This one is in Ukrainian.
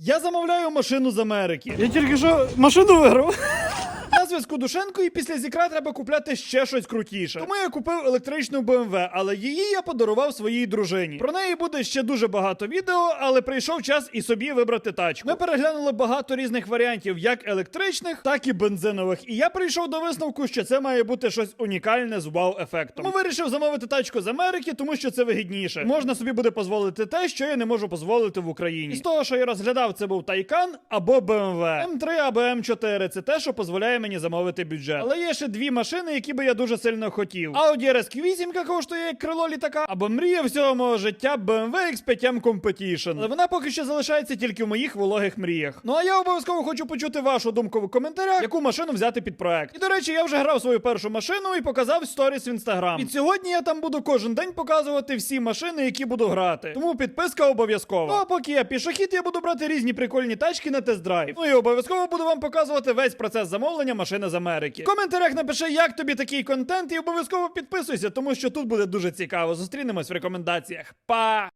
Я замовляю машину з Америки. Я тільки що машину виграв. Зв'язку Душенко, і після зікра треба купляти ще щось крутіше. Тому я купив електричну BMW, але її я подарував своїй дружині. Про неї буде ще дуже багато відео, але прийшов час і собі вибрати тачку. Ми переглянули багато різних варіантів, як електричних, так і бензинових. І я прийшов до висновку, що це має бути щось унікальне з вау-ефектом. Тому вирішив замовити тачку з Америки, тому що це вигідніше. Можна собі буде дозволити те, що я не можу дозволити в Україні. З того, що я розглядав, це був Тайкан або BMW. М3 або М4 це те, що дозволяє мені замовити бюджет. Але є ще дві машини, які би я дуже сильно хотів. Audi RSQ8 коштує як крило літака, або мрія всього мого життя BMW X5M Competition. Але вона поки що залишається тільки в моїх вологих мріях. Ну а я обов'язково хочу почути вашу думку в коментарях, яку машину взяти під проект. І до речі, я вже грав свою першу машину і показав сторіс в інстаграм. І сьогодні я там буду кожен день показувати всі машини, які буду грати. Тому підписка обов'язкова. Ну а поки я пішохід, я буду брати різні прикольні тачки на тест-драйв. Ну і обов'язково буду вам показувати весь процес замовлення машини з Америки. В коментарях напиши, як тобі такий контент, і обов'язково підписуйся, тому що тут буде дуже цікаво. Зустрінемось в рекомендаціях. Па!